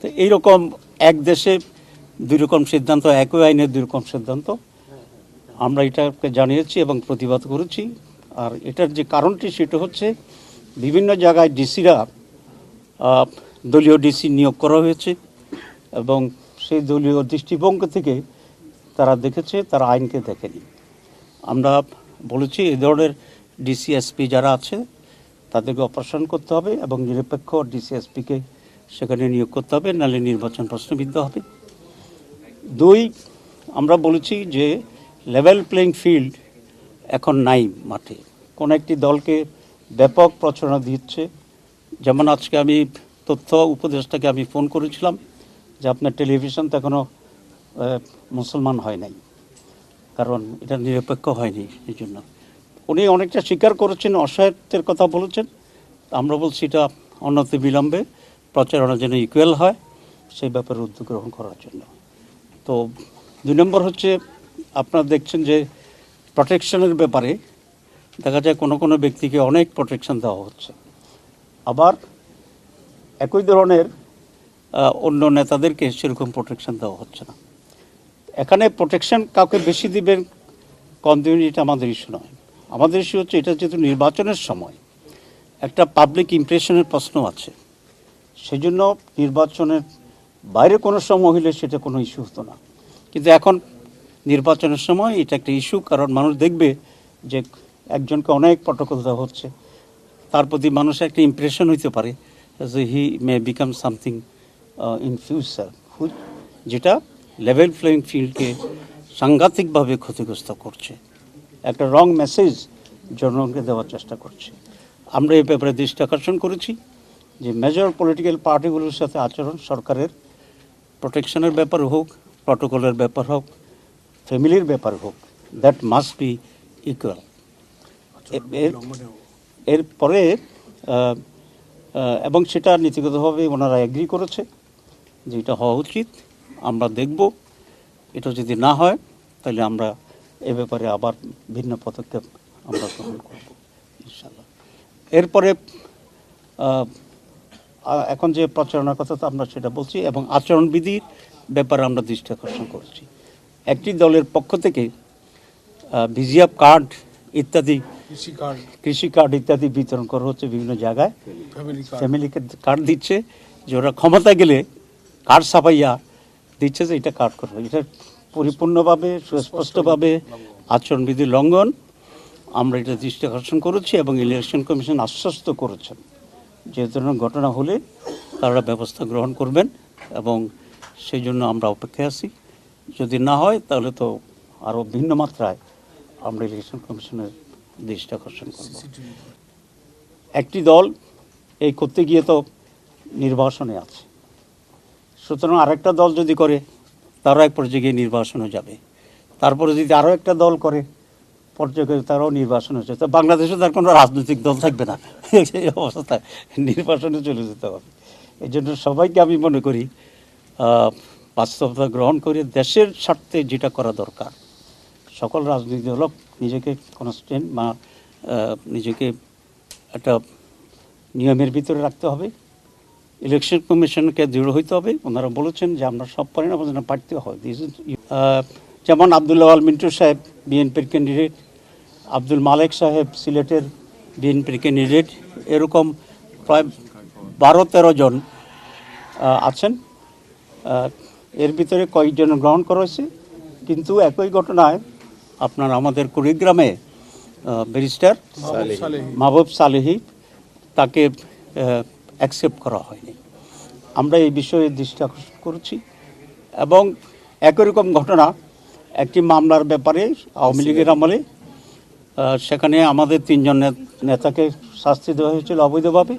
তো এইরকম এক দেশে দুই রকম সিদ্ধান্ত, একই আইনের দুই রকম সিদ্ধান্ত। আমরা এটাকে জানিয়েছি এবং প্রতিবাদ করেছি। আর এটার যে কারণটি সেটা হচ্ছে বিভিন্ন জায়গায় ডিসিরা দলীয় ডিসি নিয়োগ করা হয়েছে এবং সেই দলীয় দৃষ্টিভঙ্গি থেকে তারা দেখেছে, তারা আইনকে দেখেনি। আমরা বলেছি এই ধরনের ডিসিএসপি যারা আছে, তাদেরকে অপারেশন করতে হবে এবং নিরপেক্ষ ডিসিএসপিকে সেখানে নিয়োগ করতে হবে, নাহলে নির্বাচন প্রশ্নবিদ্ধ হবে। দুই, আমরা বলেছি যে লেভেল প্লেইং ফিল্ড এখন নাই মাঠে। কোন একটি দলকে ব্যাপক প্রচারণা দিচ্ছে। যেমন আজকে আমি তথ্য উপদেষ্টাকে আমি ফোন করেছিলাম যে আপনার টেলিভিশন তো এখনও মুসলমান হয় নাই। কারণ এটা নিরপেক্ষ হয়নি এই জন্য উনি অনেকটা স্বীকার করেছেন, অসহায়ত্বের কথা বলেছেন। আমরা বলছি এটা অন্যতে বিলম্বে প্রচারণা যেন ইকুয়াল হয়, সেই ব্যাপারে উদ্যোগ গ্রহণ করার জন্য। তো দুই নম্বর হচ্ছে, আপনারা দেখছেন যে প্রোটেকশনের ব্যাপারে দেখা যায় কোনো কোনো ব্যক্তিকে অনেক প্রোটেকশন দেওয়া হচ্ছে। আবার একই ধরনের অন্য নেতাদেরকে সেরকম প্রোটেকশন দেওয়া হচ্ছে না। এখানে প্রোটেকশন কাউকে বেশি দিবেন, কম দিবেন, এটা আমাদের ইস্যু নয়। আমাদের ইস্যু হচ্ছে, এটা যেহেতু নির্বাচনের সময়, একটা পাবলিক ইমপ্রেশনের প্রশ্ন আছে। সেজন্য নির্বাচনের বাইরে কোনো সময় হলে সেটা কোনো ইস্যু হতো না। কিন্তু এখন নির্বাচনের সময় এটা একটা ইস্যু কারণ মানুষ দেখবে যে একজনকে অনেক দেওয়া হচ্ছে। তার প্রতি মানুষের একটা ইমপ্রেশন হইতে পারে যে he may become something in future যেটা লেভেল প্লেইং ফিল্ডকে সাংঘাতিকভাবে ক্ষতিগ্রস্ত করছে। একটা রং মেসেজ জনগণকে দেওয়ার চেষ্টা করছে। আমরা এই ব্যাপারে দৃষ্টি আকর্ষণ করেছি। যে মেজর পলিটিক্যাল পার্টিগুলোর সাথে আচরণ সরকারের প্রোটেকশনের ব্যাপার হোক প্রটোকলের ব্যাপার হোক ফ্যামিলির ব্যাপার হোক দ্যাট মাস্ট বি ইকুয়াল এরপরে এবং সেটা নীতিগতভাবে ওনারা এগ্রি করেছে যে এটা হওয়া উচিত। আমরা দেখব। এটা যদি না হয় তাহলে আমরা এ ব্যাপারে আবার ভিন্ন পদক্ষেপ আমরা গ্রহণ করব ইনশাল্লাহ এরপরে এখন যে প্রচারণার কথা তো আমরা সেটা বলছি এবং আচরণবিধির ব্যাপারে আমরা দৃষ্টি আকর্ষণ করছি। একটি দলের পক্ষ থেকে ভিজিএফ কার্ড ইত্যাদি কৃষি কার্ড। কৃষি কার্ড ইত্যাদি বিতরণ করা হচ্ছে বিভিন্ন জায়গায়। ফ্যামিলিকে কার্ড দিচ্ছে যে ওরা ক্ষমতা গেলে কার্ড ছাপাইয়া দিচ্ছে যে এটা কার্ড করবে এটা পরিপূর্ণভাবে সুস্পষ্টভাবে আচরণবিধি লঙ্ঘন। আমরা এটা দৃষ্টি আকর্ষণ করেছি এবং ইলেকশন কমিশন আশ্বস্ত করেছেন। যে ধরনের ঘটনা হলে তারা ব্যবস্থা গ্রহণ করবেন এবং সেই জন্য আমরা অপেক্ষায় আছি। যদি না হয়, তাহলে তো আরও ভিন্ন মাত্রায় আমরা ইলেকশন কমিশনের দৃষ্টি আকর্ষণ করব। একটি দল এই করতে গিয়ে তো নির্বাসনে আছে। সুতরাং আরেকটা দল যদি করে, তারাও এক পর্যায়ে গিয়ে নির্বাসনে যাবে। তারপরে যদি আরও একটা দল করে পর্যায়ে তারাও নির্বাসনে যাবে তো বাংলাদেশে তার কোনো রাজনৈতিক দল থাকবে না। এই অবস্থায় নির্বাসনে চলে যেতে হবে। এই জন্য সবাইকে আমি মনে করি বাস্তবতা গ্রহণ করে দেশের স্বার্থে যেটা করা দরকার, সকল রাজনৈতিক দল নিজেকে কনস্ট্যান্ট বা নিজেকে একটা নিয়মের ভিতরে রাখতে হবে। ইলেকশন কমিশনকে দৃঢ় হইতে হবে। ওনারা বলেছেন যে আমরা সব পারি না আমাদের পারতে হয়। This যেমন আবদুল্লাহ আল মিন্টু সাহেব, বিএনপির ক্যান্ডিডেট আব্দুল মালেক সাহেব সিলেটের বিএনপির ক্যান্ডিডেট এরকম প্রায় বারো তেরো জন আছেন। এর ভিতরে কয়েকজন গ্রহণ করা হয়েছে। কিন্তু একই ঘটনায় আপনার আমাদের কুড়িগ্রামে ব্যারিস্টার মাহবুব সালেহি। তাকে অ্যাকসেপ্ট করা হয়নি। আমরা এই বিষয়ে দৃষ্টি আকর্ষণ করছি এবং একই রকম ঘটনা একটি মামলার ব্যাপারে আওয়ামী লীগের আমলে সেখানে আমাদের তিনজন নেতাকে শাস্তি দেওয়া হয়েছিল অবৈধভাবে।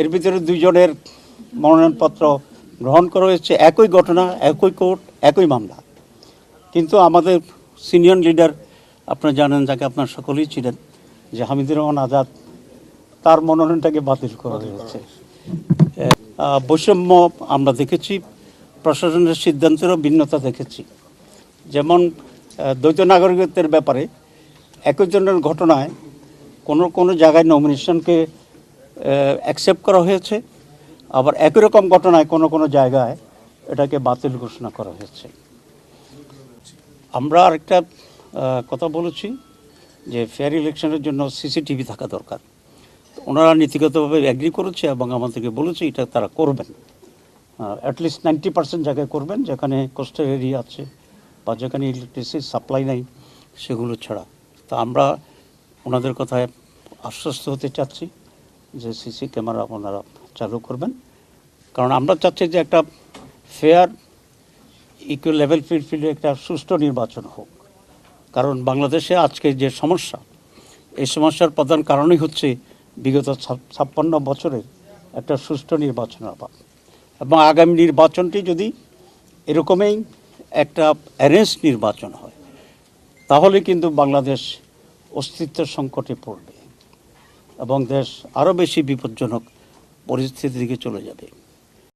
এর ভিতরে দুইজনের মনোনয়নপত্র গ্রহণ করা হয়েছে। একই ঘটনা, একই কোর্ট, একই মামলা। কিন্তু আমাদের সিনিয়র লিডার, আপনারা জানেন যাকে আপনার সকলেই ছিলেন যে হামিদুর রহমান আজাদ, তার মনোনয়নটাকে বাতিল করা হয়েছে। বৈষম্য আমরা দেখেছি, প্রশাসনের সিদ্ধান্তেরও ভিন্নতা দেখেছি। যেমন দ্বৈত নাগরিকত্বের ব্যাপারে একই জনের ঘটনায় কোনো কোনো জায়গায় নমিনেশনকে অ্যাকসেপ্ট করা হয়েছে, আবার একই রকম ঘটনায় কোনো কোনো জায়গায় এটাকে বাতিল ঘোষণা করা হয়েছে। আমরা আরেকটা কথা বলেছি যে ফেয়ার ইলেকশনের জন্য সিসিটিভি থাকা দরকার। ওনারা নীতিগতভাবে অ্যাগ্রি করেছে এবং আমাদেরকে বলেছে এটা তারা করবেন। অ্যাটলিস্ট নাইনটি পার্সেন্ট জায়গায় করবেন, যেখানে কোস্টাল এরিয়া আছে বা যেখানে ইলেকট্রিসিটি সাপ্লাই নাই, সেগুলো ছাড়া। তা আমরা ওনাদের কথায় আশ্বস্ত হতে চাচ্ছি যে সিসি ক্যামেরা ওনারা চালু করবেন। কারণ আমরা চাচ্ছি যে একটা ফেয়ার ইকুয়াল লেভেল ফিল্ড ফিল্ডে একটা সুষ্ঠু নির্বাচন হোক। কারণ বাংলাদেশে আজকে যে সমস্যা, এই সমস্যার প্রধান কারণই হচ্ছে বিগত ছাপ্পান্ন বছরের একটা সুষ্ঠু নির্বাচনের অভাব। এবং আগামী নির্বাচনটি যদি এরকমই একটা অ্যারেঞ্জ নির্বাচন হয় তাহলে কিন্তু বাংলাদেশ অস্তিত্বের সংকটে পড়বে এবং দেশ আরও বেশি বিপজ্জনক পরিস্থিতির দিকে চলে যাবে।